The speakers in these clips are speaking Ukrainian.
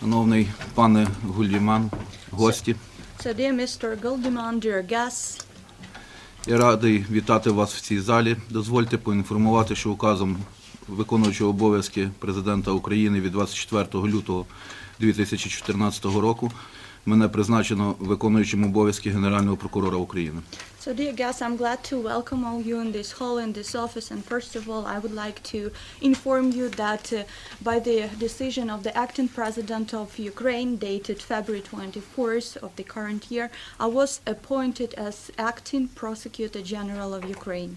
Шановний пане Гульдіман, гості, So, dear Mr. Goldiman, dear guests, я радий вітати вас в цій залі. Дозвольте поінформувати, що указом виконуючого обов'язки президента України від 24 лютого 2014 року мене призначено виконуючим обов'язки Генерального прокурора України. so dear guests, I'm glad to welcome all you in this hall, in this office, and first of all, I would like to inform you that uh, by the decision of the acting president of Ukraine, dated February 24th of the current year, I was appointed as acting prosecutor general of Ukraine.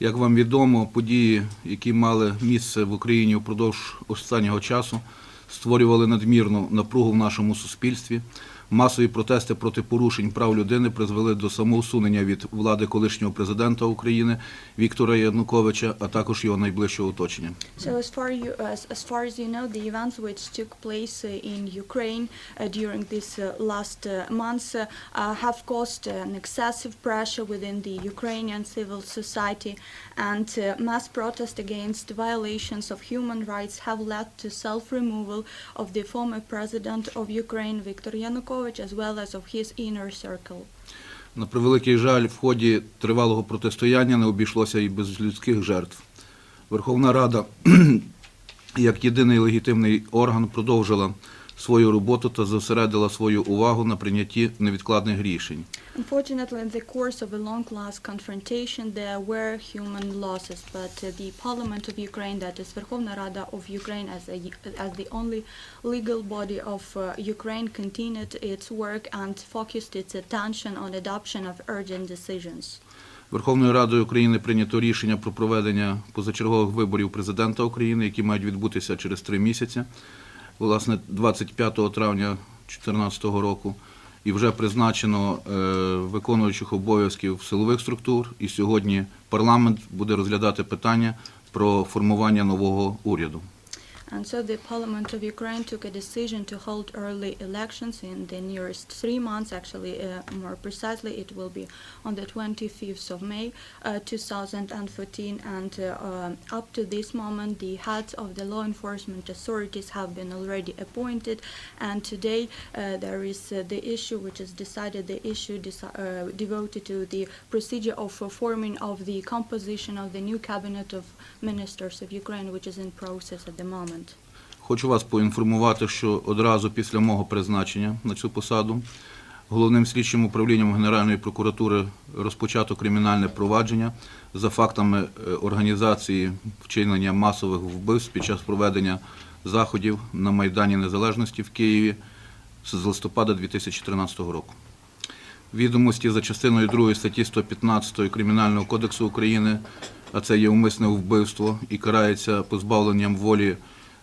Як вам відомо, події, які мали місце в Україні упродовж останнього часу, створювали надмірну напругу в нашому суспільстві. Масові протести проти порушень прав людини призвели до самоусунення від влади колишнього президента України Віктора Януковича, а також його найближчого оточення. So as far you as, as far as you know, the events which took place uh, in Ukraine uh, during this uh, last uh, months uh, uh, have caused an excessive pressure within the Ukrainian civil society, and uh, mass protest against violations of human rights have led to self-removal of the former president of Ukraine, Viktor Yanukovych, as well as of his inner circle. На превеликий жаль, в ході тривалого протистояння не обійшлося і без людських жертв. Верховна Рада, як єдиний легітимний орган, продовжила свою роботу та зосередила свою увагу на прийнятті невідкладних рішень. Unfortunately, in the course of a long-last confrontation, there were human losses, but uh, the Parliament of Ukraine, that is Verkhovna Rada of Ukraine, as, a, as the only legal body of uh, Ukraine, continued its work and focused its attention on adoption of urgent decisions. Верховною Радою України прийнято рішення про проведення позачергових виборів президента України, які мають відбутися через три місяці, власне, 25 травня 2014 року. І вже призначено е, виконуючих обов'язків силових структур. І сьогодні парламент буде розглядати питання про формування нового уряду. And so the Parliament of Ukraine took a decision to hold early elections in the nearest three months. Actually, uh, more precisely, it will be on the 25th of May, uh, 2014. And uh, um, up to this moment, the heads of the law enforcement authorities have been already appointed. And today, uh, there is uh, the issue which is decided, the issue uh, devoted to the procedure of forming of the composition of the new cabinet of ministers of Ukraine, which is in process at the moment. Хочу вас поінформувати, що одразу після мого призначення на цю посаду головним слідчим управлінням Генеральної прокуратури розпочато кримінальне провадження за фактами е, організації вчинення масових вбивств під час проведення заходів на Майдані Незалежності в Києві з листопада 2013 року. Відомості за частиною 2 статті 115 Кримінального кодексу України, а це є умисне вбивство і карається позбавленням волі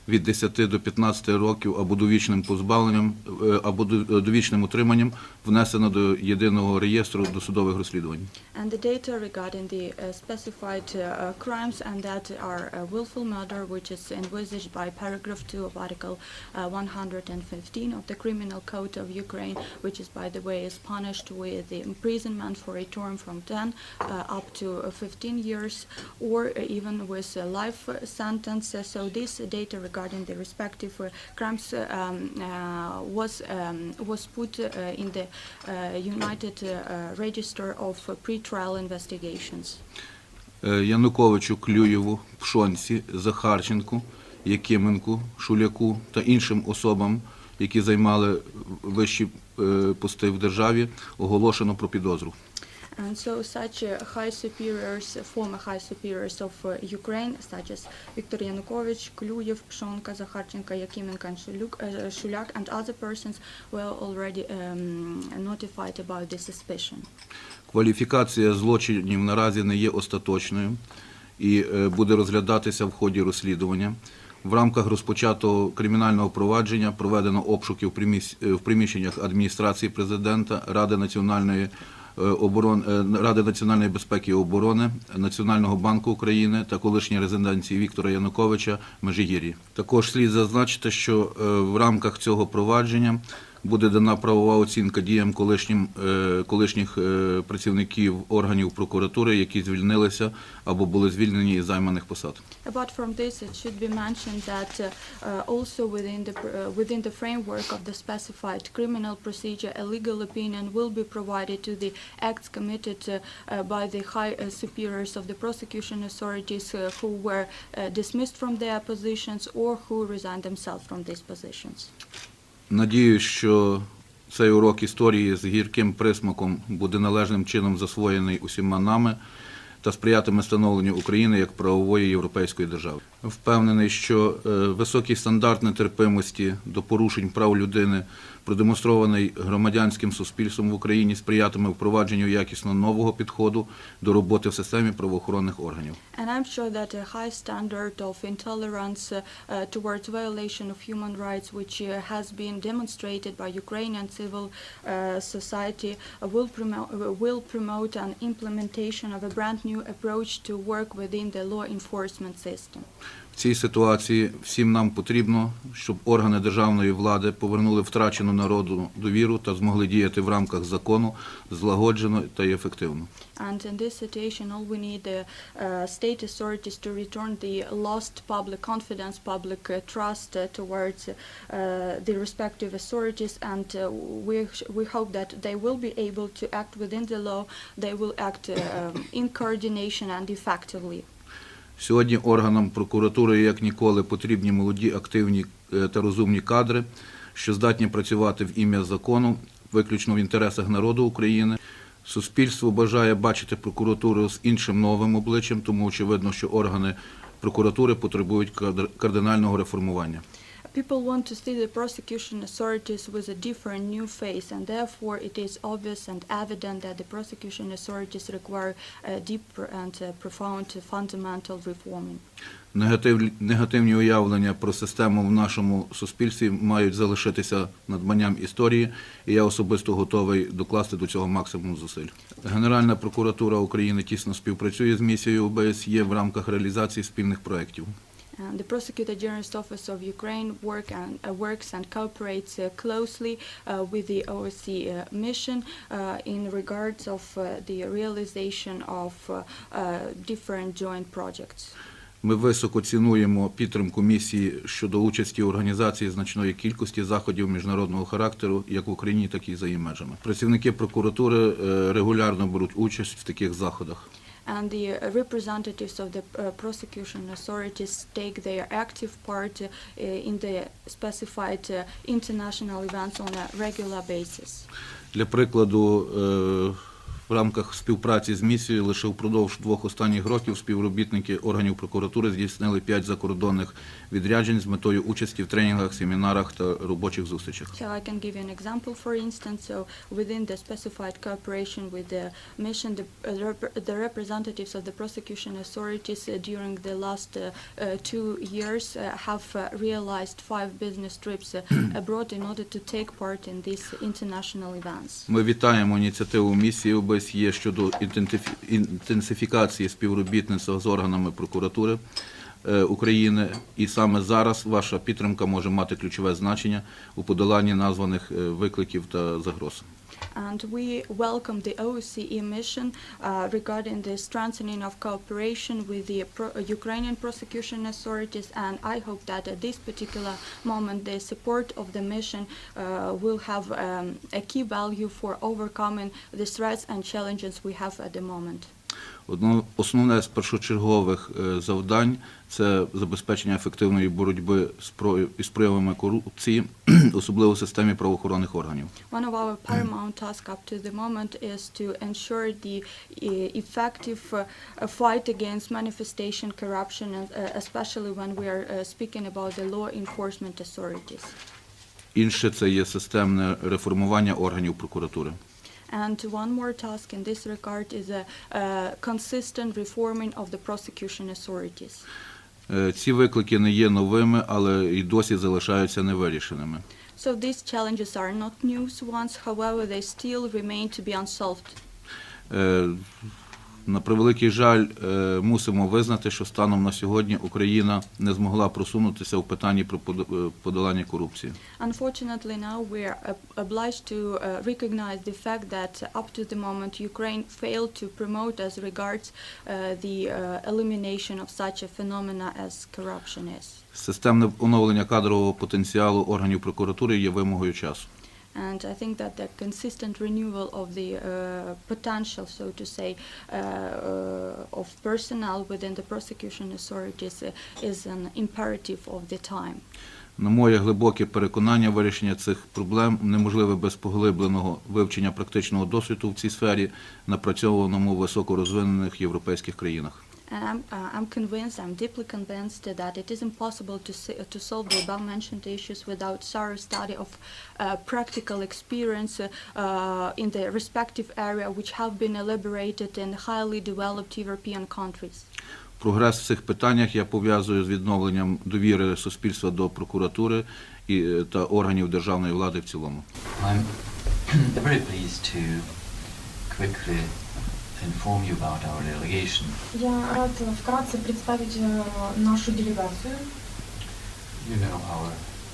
від 10 до 15 років або довічним позбавленням, е, або до- довічним утриманням, внесено до єдиного реєстру досудових розслідувань. And the data regarding the uh, specified uh, uh, crimes and that are uh, willful murder, which is envisaged by paragraph 2 of Article uh, 115 of the Criminal Code of Ukraine, which is, by the way, is punished with the imprisonment for a term from 10 uh, up to uh, 15 years, or uh, even with a life uh, sentence. Uh, So this data regarding the respective uh, crimes uh, um, uh, was um, was put in the United uh, Register of Pre-Trial Investigations. Е, Януковичу, Клюєву, Пшонці, Захарченку, Якименку, Шуляку та іншим особам, які займали вищі е, пости в державі, оголошено про підозру. And so such uh, high superiors, uh, former high superiors of uh, Ukraine, such as Viktor Yanukovych, Kluyev, Pshonka, Zakharchenko, Yakimenko, and Shulyak, and other persons were already um, notified about the suspicion. Кваліфікація злочинів наразі не є остаточною і е, буде розглядатися в ході розслідування. В рамках розпочатого кримінального провадження проведено обшуки е, в приміщеннях адміністрації президента, Ради національної оборон- е, Ради національної безпеки і оборони, Національного банку України та колишньої резиденції Віктора Януковича Межигір'ї. Також слід зазначити, що е, в рамках цього провадження буде дана правова оцінка діям колишнім, е, колишніх е, працівників органів прокуратури, які звільнилися або були звільнені із займаних посад. Apart from this, it should be mentioned that uh, uh, also within the uh, within the framework of the specified criminal procedure, a legal opinion will be provided to the acts committed uh, uh, by the high uh, superiors of the prosecution authorities uh, who were uh, dismissed from their positions or who resigned themselves from these positions. Надіюсь, що цей урок історії з гірким присмаком буде належним чином засвоєний усіма нами та сприятиме становленню України як правової європейської держави. Впевнений, що е, високий стандарт нетерпимості до порушень прав людини, продемонстрований громадянським суспільством в Україні, сприятиме впровадженню якісно нового підходу до роботи в системі правоохоронних органів. And I'm sure that a high standard of intolerance uh, uh, towards violation of human rights, which uh, has been demonstrated by Ukrainian civil uh, society, uh, will, promote, uh, will promote an implementation of a brand new approach to work within the law enforcement system. В цій ситуації всім нам потрібно, щоб органи державної влади повернули втрачену народу довіру та змогли діяти в рамках закону злагоджено та ефективно. And in this situation, all we need the uh, state authorities to return the lost public confidence, public uh, trust uh, towards uh, the respective authorities, and uh, we we hope that they will be able to act within the law. They will act uh, um, in coordination and effectively. Сьогодні органам прокуратури як ніколи потрібні молоді, активні е, та розумні кадри, що здатні працювати в ім'я закону, виключно в інтересах народу України. Суспільство бажає бачити прокуратуру з іншим новим обличчям, тому очевидно, що органи прокуратури потребують кардинального реформування. People want to see the prosecution authorities with a different new face, and therefore it is obvious and evident that the prosecution authorities require a deep and uh, profound fundamental reforming. Негатив, негативні уявлення про систему в нашому суспільстві мають залишитися надбанням історії, і я особисто готовий докласти до цього максимум зусиль. Генеральна прокуратура України тісно співпрацює з місією ОБСЄ в рамках реалізації спільних проєктів. And the Prosecutor General's Office of Ukraine work and, uh, works and cooperates uh, closely uh, with the OSCE uh, mission uh, in regards of the realization of different joint projects. Ми високо цінуємо підтримку місії щодо участі організації значної кількості заходів міжнародного характеру, як в Україні, так і за її межами. Працівники прокуратури е, регулярно беруть участь в таких заходах. And the uh, representatives of the uh, prosecution authorities take their active part uh, in the specified uh, international events on a regular basis. Для прикладу, е, в рамках співпраці з місією лише впродовж двох останніх років співробітники органів прокуратури здійснили п'ять закордонних відряджень з метою участі в тренінгах, семінарах та робочих зустрічах. So I can give you an example, for instance. So within the specified cooperation with the mission, the, uh, the representatives of the prosecution authorities uh, during the last uh, uh, two years uh, have uh, realized five business trips uh, abroad in order to take part in these international events. Ми вітаємо ініціативу місії ОБСЄ щодо інтенсифікації співробітництва з органами прокуратури е, України, і саме зараз ваша підтримка може мати ключове значення у подоланні названих е, викликів та загроз. And we welcome the OSCE mission uh, regarding the strengthening of cooperation with the pro- uh, Ukrainian prosecution authorities. And I hope that at this particular moment, the support of the mission uh, will have um, a key value for overcoming the threats and challenges we have at the moment. Одно, основне з першочергових е, завдань це забезпечення ефективної боротьби з про- із проявами корупції, особливо в системі правоохоронних органів. One of our paramount tasks up to the moment is to ensure the uh, effective uh, uh, fight against manifestation corruption, uh, especially when we are uh, speaking about the law enforcement authorities. Інше це є системне реформування органів прокуратури. And one more task in this regard is a uh, consistent reforming of the prosecution authorities. Е, Ці виклики не є новими, але і досі залишаються невирішеними. So these challenges are not new ones, however, they still remain to be unsolved. Е, На превеликий жаль, е, мусимо визнати, що станом на сьогодні Україна не змогла просунутися в питанні про е, подолання корупції. Unfortunately, now we are ob- obliged to uh, recognize the fact that up to the moment Ukraine failed to promote as regards the elimination of such a phenomena as corruption is. Системне оновлення кадрового потенціалу органів прокуратури є вимогою часу. And I think that the consistent renewal of the uh, potential, so to say, uh, uh, of personnel within the prosecution authorities uh, is an imperative of the time. На моє глибоке переконання, вирішення цих проблем неможливе без поглибленого вивчення практичного досвіду в цій сфері, напрацьованому високорозвинених європейських країнах. And I'm, uh, I'm convinced, I'm deeply convinced that it is impossible to, s- to solve the above-mentioned issues without thorough study of uh, practical experience uh, uh, in the respective area which have been elaborated in highly developed European countries. Прогрес в цих питаннях я пов'язую з відновленням довіри суспільства до прокуратури і, е, та органів державної влади в цілому. I'm very pleased to quickly inform you about our delegation. Я рад вкратце представить э, нашу делегацию. You know our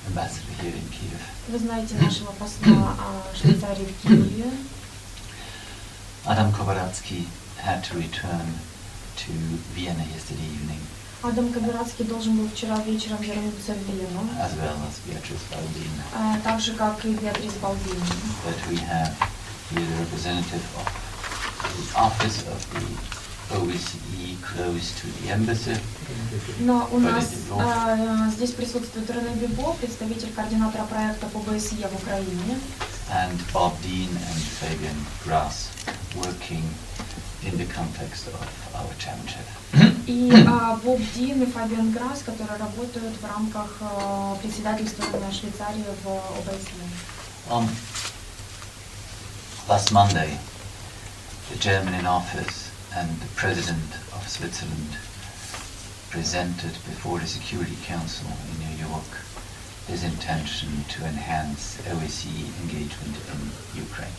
ambassador here in Kiev. Вы знаете нашего посла а, Швейцарии в Киеве. Adam Kovaradski had to return to Vienna yesterday evening, Адам Кабиратский должен был вчера вечером вернуться в Вену, as well as Beatrice Baldin. а, так же, как и Беатрис Балдини. But we have here the representative of office of the OSCE close to the embassy. Но у нас а, здесь присутствует Рене Бибо, представитель координатора проекта по БСЕ в Украине, and Bob Dean and Fabian Grass working in the context of our chairmanship. и а, Боб Дин и Фабиан Грасс, которые работают в рамках а, председательствования Швейцарии в ОБСЕ. On last Monday, the German in office and the President of Switzerland presented before the Security Council in New York his intention to enhance OSCE engagement in Ukraine.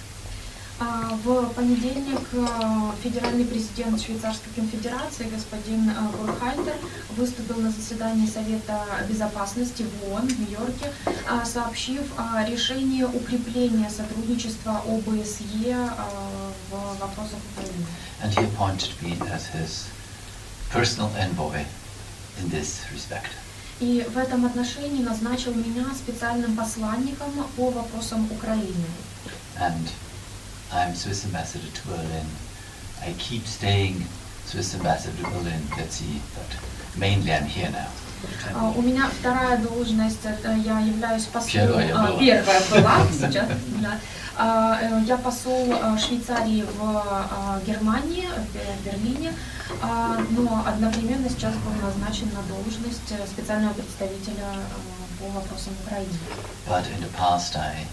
А, В понедельник а, федеральный президент Швейцарской конфедерации господин а, Бурхальтер выступил на заседании Совета безопасности в ООН в Нью-Йорке, а, сообщив о решении укрепления сотрудничества ОБСЕ а, в вопросах Украины. And he appointed me as his personal envoy in this respect. И в этом отношении назначил меня специальным посланником по вопросам Украины. and I'm Swiss ambassador to Berlin. I keep staying Swiss ambassador to Berlin, let's see, but mainly I'm here now. А, У меня вторая должность, я являюсь послом. Первая была. Первая была сейчас, да. А, э, Я посол а, Швейцарии в а, Германии, в Бе- Берлине, а, но одновременно сейчас был назначен на должность э, специального представителя по вопросам Украины. But in the past I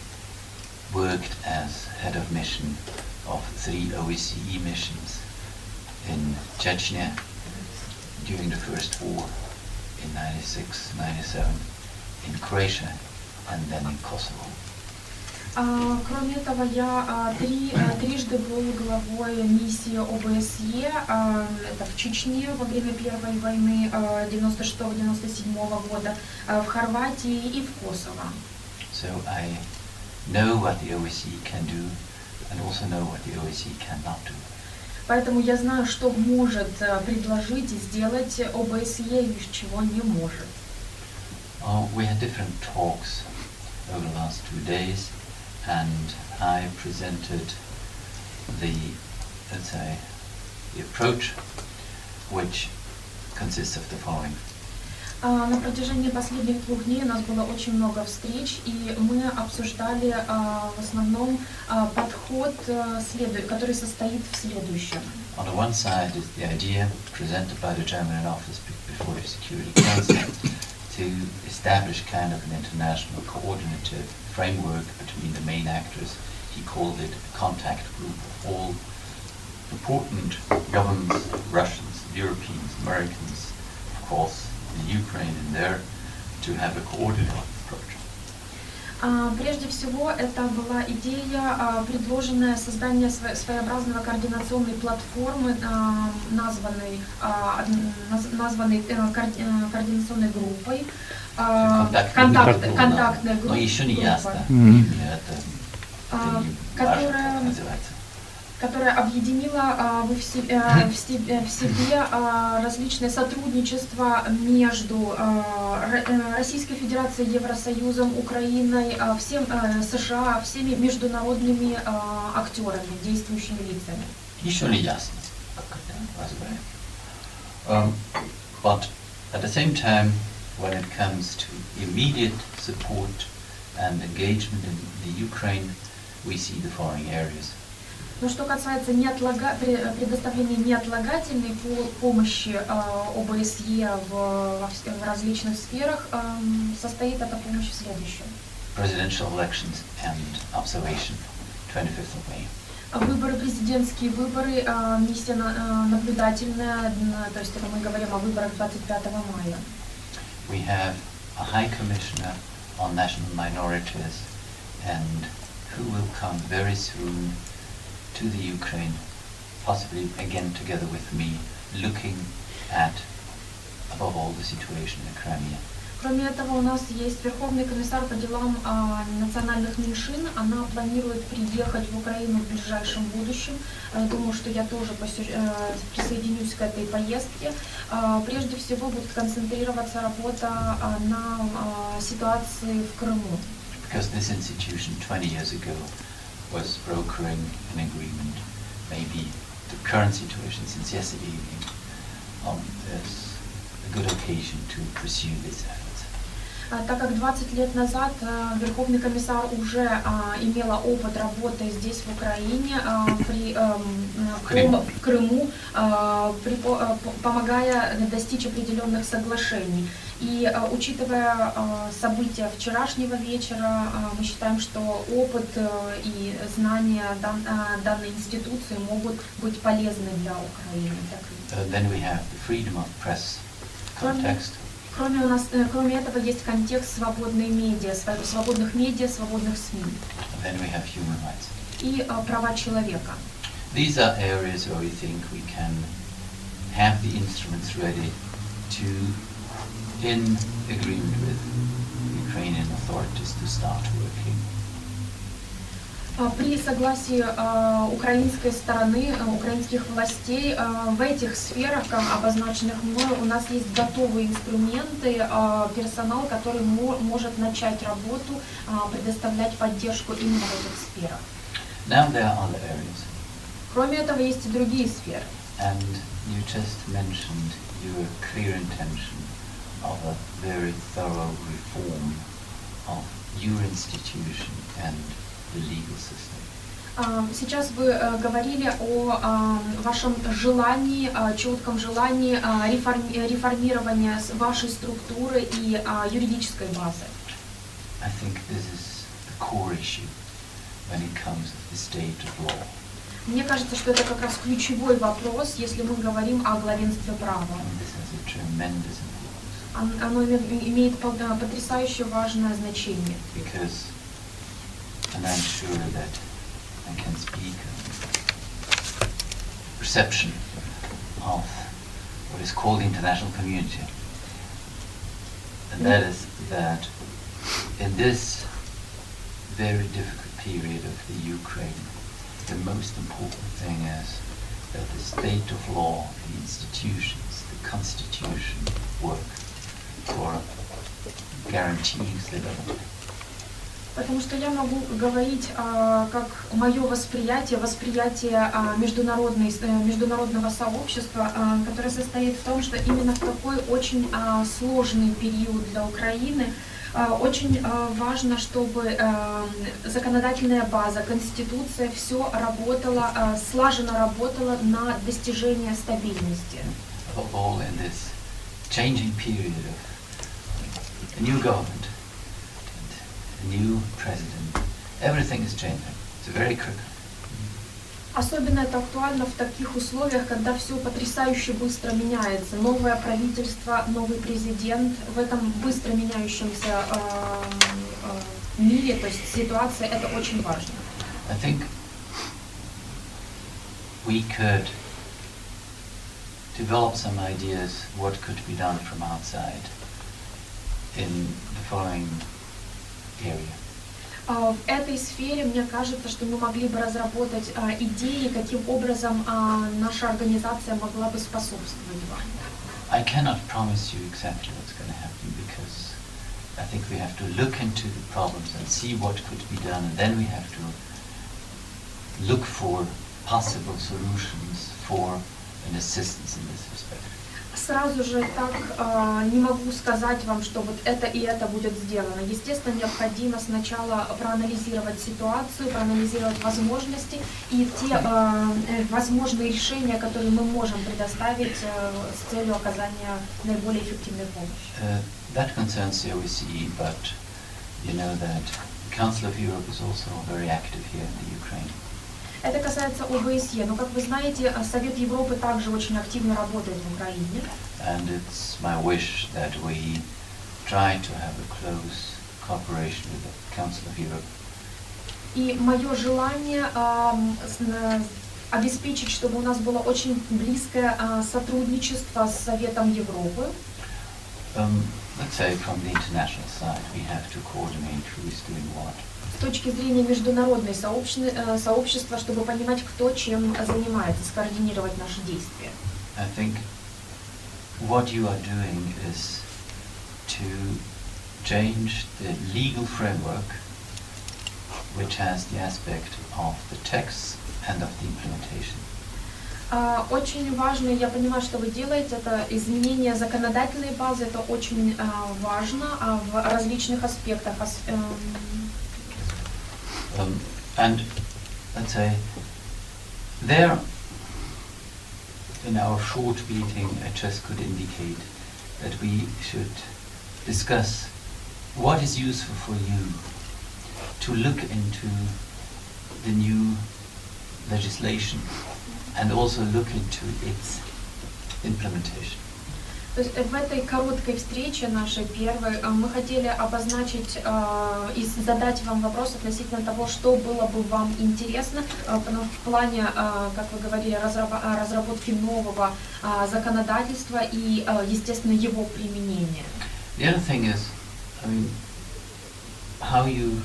worked as head of mission of three OSCE missions in Chechnya during the first war in 96, 97, in Croatia, and then in Kosovo. А, Кроме этого, я а, три, а, трижды был главой миссии ОБСЕ, это в Чечне во время Первой войны а, 96-97 года, в Хорватии и в Косово. So I know what the OSCE can do and also know what the OSCE cannot do. Поэтому я знаю, что может предложить и сделать ОБСЕ и чего не может. Oh, we had different talks over the last two days, and I presented the, let's say, the approach, which consists of the following. А, На протяжении последних двух дней у нас было очень много встреч, и мы обсуждали а, в основном а, подход, а, следу- который состоит в следующем. On the one side is the idea presented by the German in office be- before the Security Council to establish kind of an international coordinative framework between the main actors. He called it a contact group of all important governments, Russians, Europeans, Americans, of course, the Ukraine in there, to have a. А, А, прежде всего, это была идея, а, предложенная создание своеобразного координационной платформы, а, названной, названной э, э, координационной группой, контактной, контакт, группы, контактной группой. Но еще не ясно. Mm -hmm. Это, это не которая... важно, как называется которая объединила а, в, в се- а, в себе, в себе а, различные сотрудничества между а, э, Российской Федерацией, Евросоюзом, Украиной, а, всем э, США, всеми международными а, актерами, действующими лицами. Еще не ясно, как это называется. Um, but at the same time, when it comes to immediate support and engagement in the Ukraine, we see the following areas. Но что касается неотлага- пре- предоставления неотлагательной по- помощи а, ОБСЕ в, различных сферах, ам, состоит эта помощь в следующем. Presidential elections and observation, 25th of May. Выборы, президентские выборы, а, миссия а, наблюдательная, то есть это мы говорим о выборах 25 мая. We have a High Commissioner on National Minorities and who will come very soon to the Ukraine, possibly again together with me, looking at, above all, the situation in Crimea. Кроме этого, у нас есть Верховный комиссар по делам а, национальных меньшин. Она планирует приехать в Украину в ближайшем будущем. Э, Думаю, что я тоже посё- э, присоединюсь к этой поездке. А, Прежде всего будет концентрироваться работа а, на а, ситуации в Крыму. Because this institution 20 years ago was brokering an agreement, maybe the current situation since yesterday evening, um, is a good occasion to pursue these efforts. А, Так как 20 лет назад а, Верховный комиссар уже а, имела опыт работы здесь, в Украине, а, при, эм, В Крыму. в Крыму, а, при а, по- помогая достичь определенных соглашений. И а, учитывая а, события вчерашнего вечера, а, мы считаем, что опыт э, и знания дан- данной институции могут быть полезны для Украины. для Крыма. Then we have the freedom of press context. Кроме, у нас, э, кроме этого есть контекст свободной медиа, свободных медиа, свободных СМИ then we have human rights. и права человека. These are areas where we think we can have the instruments ready to, in agreement with Ukrainian authorities, to start working. А, При согласии а, украинской стороны, а, украинских властей а, в этих сферах, обозначенных мной, у нас есть готовые инструменты, а, персонал, который мо- может начать работу, а, предоставлять поддержку именно в этих сферах. Now there are other areas. Кроме этого, есть и другие сферы. And you just mentioned your clear intention of a very thorough reform of your institution and the legal system. Сейчас вы э, говорили о вашем желании, а, четком желании реформи- реформирования вашей структуры и а, юридической базы. I think this is the core issue when it comes to the state of law. Мне кажется, что это как раз ключевой вопрос, если мы говорим о главенстве права. And this has a tremendous Оно име- имеет пол- да, потрясающе важное значение. because, and I'm sure that I can speak of perception of what is called the international community. And that is that in this very difficult period of the Ukraine, the most important thing is that the state of law, the institutions, the constitution work For guaranteeing stability. Потому что я могу говорить а, как мое восприятие, восприятие а, международной, э, международного сообщества, а, которое состоит в том, что именно в такой очень а, сложный период для Украины а, очень а, важно, чтобы а, законодательная база, конституция, все работало, а, слаженно работала на достижение стабильности. all in this changing period of a new government a new president. Everything is changing. It's very critical. Особенно это актуально в таких условиях, когда все потрясающе быстро меняется. Новое правительство, новый президент в этом быстро меняющемся э, э, мире, то есть ситуация это очень важно. I think we could develop some ideas what could be done from outside in the following area. А, В этой сфере мне кажется, что мы могли бы разработать а, идеи, каким образом а, наша организация могла бы способствовать вам. I cannot promise you exactly what's going to happen because I think we have to look into the problems and see what could be done, and then we have to look for possible solutions for an assistance in this respect. Сразу же так а, не могу сказать вам, что вот это и это будет сделано. Естественно, необходимо сначала проанализировать ситуацию, проанализировать возможности и те а, э, возможные решения, которые мы можем предоставить э, с целью оказания наиболее эффективной помощи. Uh, that concerns the OSCE, but you know that Council of Europe is also very active here in the Ukraine. Это касается ОБСЕ, но, как вы знаете, а, Совет Европы также очень активно работает в Украине. And it's my wish that we try to have a close cooperation with the Council of Europe И мое желание с- на- обеспечить, чтобы у нас было очень близкое а, сотрудничество с Советом Европы. Um, let's say from the international side, we have to coordinate who is doing what. Точки зрения международной э, сообщества, чтобы понимать, кто чем занимается, скоординировать наши действия. I think what you are doing is to change the legal framework, which has the aspect of the text and of the implementation. А, Очень важно, я понимаю, что вы делаете, это изменение законодательной базы, это очень а, важно а, в различных аспектах. ас- эм, Um, and let's say there, in our short meeting, I just could indicate that we should discuss what is useful for you to look into the new legislation and also look into its implementation. То есть в этой короткой встрече нашей первой э, мы хотели обозначить э, и задать вам вопрос относительно того, что было бы вам интересно э, в плане, э, как вы говорили, разраба- э, разработки нового э, законодательства и, э, естественно, его применения. The other thing is, I mean, how you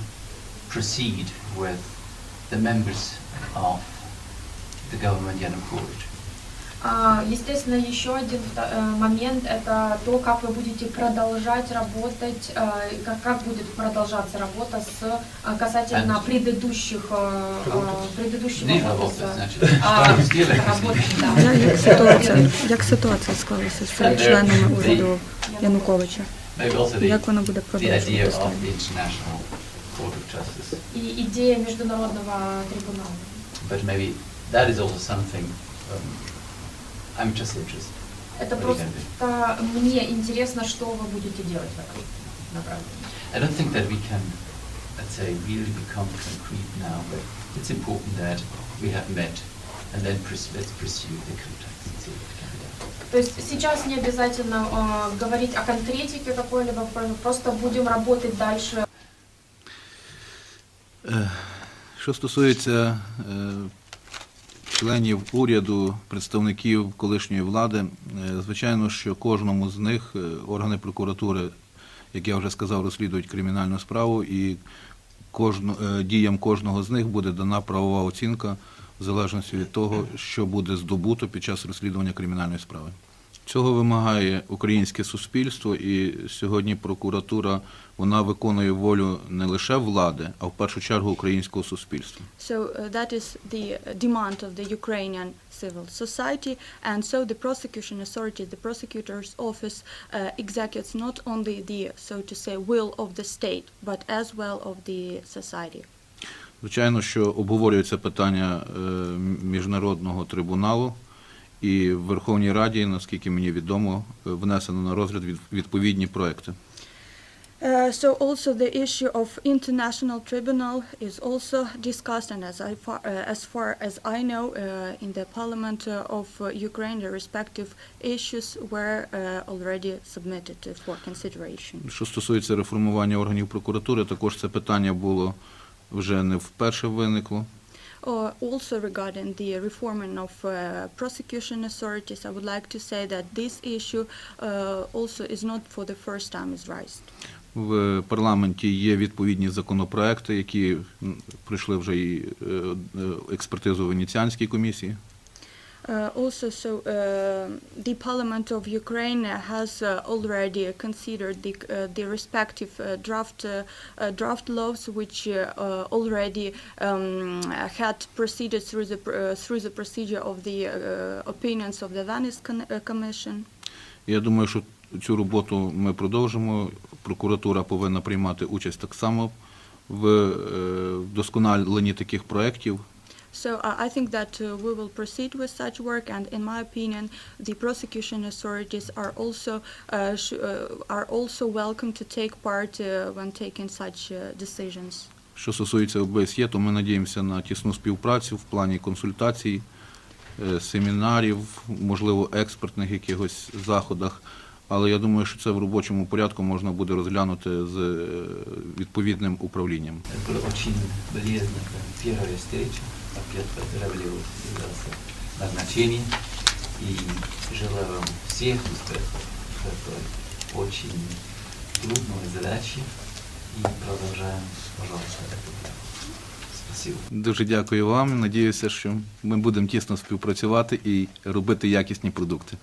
proceed with the members of the government Yanukovych. А, естественно, еще один э, момент – это то, как вы будете продолжать работать, э, как, как будет продолжаться работа с, э, касательно предыдущих, предыдущих работы. как ситуация склалася з членами уряду Януковича? Як вона буде продовжуватися? І ідея міжнародного трибуналу. But maybe that is also something um, I'm just interested. Это просто мне интересно, что вы будете делать в этом направлении. I don't think that we can, let's say, really become concrete now, but it's important that we have met and then pres- let's pursue the contacts and see what can be done. То есть сейчас не обязательно э, говорить о конкретике какой-либо, про- просто будем работать дальше Що стосується членів уряду, представників колишньої влади, е, звичайно, що кожному з них е, органи прокуратури, як я вже сказав, розслідують кримінальну справу, і кожну, е, діям кожного з них буде дана правова оцінка в залежності від того, що буде здобуто під час розслідування кримінальної справи. Цього вимагає українське суспільство, і сьогодні прокуратура вона виконує волю не лише влади, а в першу чергу українського суспільства. So uh, that is the uh, demand of the Ukrainian civil society, and so the prosecution authority, the prosecutor's office, uh, executes not only the, so to say, will of the state, but as well of the society. Звичайно, що обговорюється питання е, міжнародного трибуналу, і в Верховній Раді, наскільки мені відомо, е, внесено на розгляд відповідні проекти. Uh, so also the issue of international tribunal is also discussed, and as I far, uh, as far as I know, uh, in the parliament uh, of uh, Ukraine, the respective issues were uh, already submitted uh, for consideration. Що стосується реформування органів прокуратури, також це питання було вже не вперше виникло. Uh, also regarding the reforming of uh, prosecution authorities, I would like to say that this issue uh, also is not for the first time is raised. В парламенті є відповідні законопроекти, які пройшли вже і е, е, експертизу Венеціанської комісії. Uh, also, so uh, the Parliament of Ukraine has uh, already considered the, uh, the respective uh, draft uh, uh, draft laws, which uh, uh, already um, had proceeded through the uh, through the procedure of the uh, opinions of the Venice uh, Commission. Я думаю, що цю роботу ми продовжимо. Прокуратура повинна приймати участь так само в е, вдосконаленні таких проєктів. So uh, I think that uh, we will proceed with such work, and in my opinion, the prosecution authorities are also uh, sh- uh, are also welcome to take part uh, when taking such uh, decisions. Що стосується ОБСЄ, то ми надіємося на тісну співпрацю в плані консультацій, е, семінарів, можливо, експертних якихось заходах. Але я думаю, що це в робочому порядку можна буде розглянути з е, відповідним управлінням. Очень полезно, как первая встреча. Опять поздравляю за и желаю вам всех успехов в этой очень трудной задаче и продолжаем, пожалуйста, эту. Спасибо. Дуже дякую вам. Надіюся, що ми будемо тісно співпрацювати і робити якісні продукти.